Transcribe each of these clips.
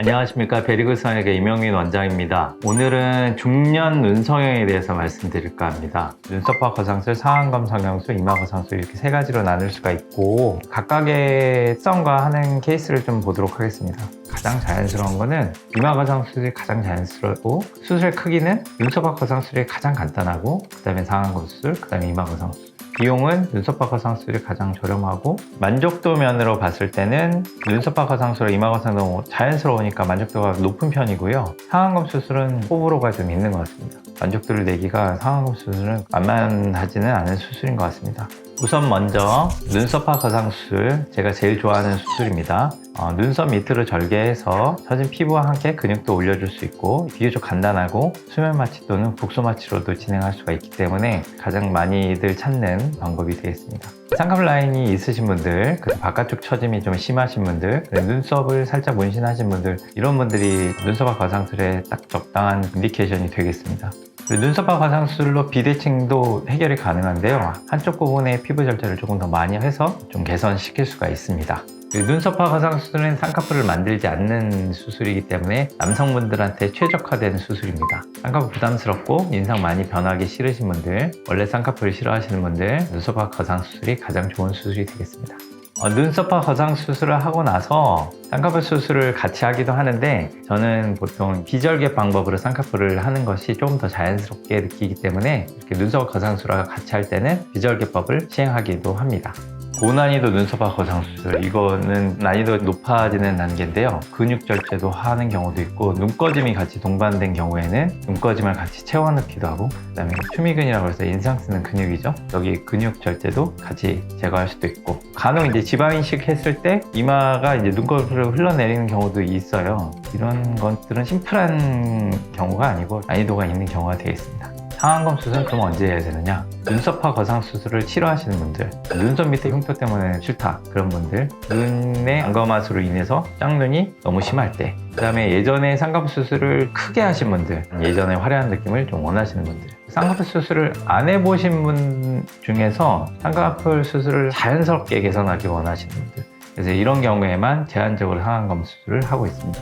안녕하십니까 베리그 성형외과 이명민 원장입니다. 오늘은 중년 눈 성형에 대해서 말씀드릴까 합니다. 눈썹화 거상술, 상안검 성형술, 이마 거상술 이렇게 세 가지로 나눌 수가 있고 각각의 특성과 하는 케이스를 좀 보도록 하겠습니다. 가장 자연스러운 거는 이마 거상술이 가장 자연스럽고 수술 크기는 눈썹화 거상술이 가장 간단하고 그 다음에 상안검 수술, 그 다음에 이마 거상술 비용은 거상술이 가장 저렴하고 만족도 면으로 봤을 때는 거상술, 이마 거상도 자연스러우니까 만족도가 높은 편이고요. 상안검 수술은 호불호가 좀 있는 것 같습니다. 만족도를 내기가 상안검 수술은 만만하지는 않은 수술인 것 같습니다. 우선 먼저 눈썹화 거상술 제가 제일 좋아하는 수술입니다. 어, 눈썹 밑으로 절개해서 처진 피부와 함께 근육도 올려줄 수 있고 비교적 간단하고 수면 마취 또는 국소 마취로도 진행할 수가 있기 때문에 가장 많이들 찾는 방법이 되겠습니다. 쌍꺼풀 라인이 있으신 분들, 그 바깥쪽 처짐이 좀 심하신 분들, 눈썹을 살짝 문신하신 분들 이런 분들이 눈썹화 거상술에 딱 적당한 인디케이션이 되겠습니다. 그리고 눈썹화 거상술로 비대칭도 해결이 가능한데요. 한쪽 부분의 피부 절제를 조금 더 많이 해서 좀 개선시킬 수가 있습니다. 그리고 눈썹화 거상수술은 쌍꺼풀을 만들지 않는 수술이기 때문에 남성분들한테 최적화된 수술입니다. 쌍꺼풀 부담스럽고 인상 많이 변하기 싫으신 분들, 원래 쌍꺼풀 싫어하시는 분들, 눈썹화 거상수술이 가장 좋은 수술이 되겠습니다. 어, 눈썹화 거상 수술을 하고 나서 쌍꺼풀 수술을 같이 하기도 하는데 저는 보통 비절개 방법으로 쌍꺼풀을 하는 것이 조금 더 자연스럽게 느끼기 때문에 이렇게 눈썹 거상 수술과 같이 할 때는 비절개법을 시행하기도 합니다. 고난이도 눈썹화 거상 수술. 이거는 난이도 높아지는 단계인데요. 근육 절제도 하는 경우도 있고 눈꺼짐이 같이 동반된 경우에는 눈꺼짐을 같이 채워넣기도 하고 그다음에 추미근이라고 해서 인상 쓰는 근육이죠. 여기 근육 절제도 같이 제거할 수도 있고 간혹 이제 지방 이식 했을 때 이마가 이제 눈꺼풀을 흘러내리는 경우도 있어요. 이런 것들은 심플한 경우가 아니고 난이도가 있는 경우가 되겠습니다 상안검 수술은 그럼 언제 해야 되느냐? 눈썹화 거상 수술을 치료하시는 분들, 눈썹 밑에 흉터 때문에 싫다 그런 분들, 눈의 안검하수로 인해서 짝눈이 너무 심할 때, 그 다음에 예전에 쌍꺼풀 수술을 크게 하신 분들, 예전에 화려한 느낌을 좀 원하시는 분들, 쌍꺼풀 수술을 안 해보신 분 중에서 쌍꺼풀 수술을 자연스럽게 개선하기 원하시는 분들, 그래서 이런 경우에만 제한적으로 상안검 수술을 하고 있습니다.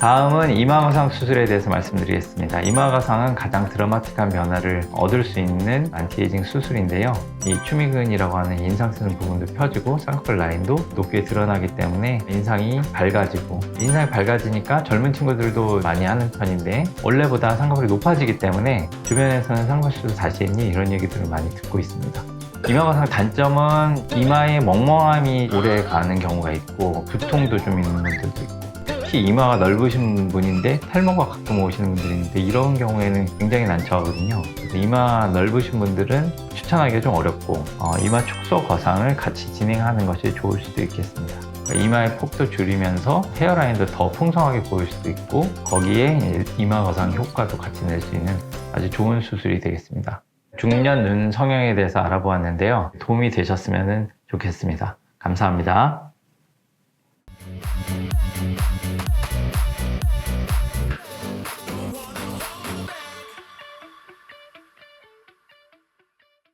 다음은 이마거상 수술에 대해서 말씀드리겠습니다. 이마거상은 가장 드라마틱한 변화를 얻을 수 있는 안티에이징 수술인데요. 이 추미근이라고 하는 인상 쓰는 부분도 펴지고 쌍꺼풀 라인도 높게 드러나기 때문에 인상이 밝아지고 인상이 밝아지니까 젊은 친구들도 많이 하는 편인데 원래보다 쌍꺼풀이 높아지기 때문에 주변에서는 쌍꺼풀 수술 다시 했니? 이런 얘기들을 많이 듣고 있습니다. 이마거상 단점은 이마의 멍멍함이 오래 가는 경우가 있고 두통도 좀 있는 분들도 있고 특히 이마가 넓으신 분인데 탈모가 가끔 오시는 분들이 있는데 이런 경우에는 굉장히 난처하거든요. 그래서 이마 넓으신 분들은 추천하기가 좀 어렵고 어, 이마 축소 거상을 같이 진행하는 것이 좋을 수도 있겠습니다. 그러니까 이마의 폭도 줄이면서 헤어라인도 더 풍성하게 보일 수도 있고 거기에 이마 거상 효과도 같이 낼 수 있는 아주 좋은 수술이 되겠습니다. 중년 눈 성형에 대해서 알아보았는데요. 도움이 되셨으면 좋겠습니다. 감사합니다. Thank you.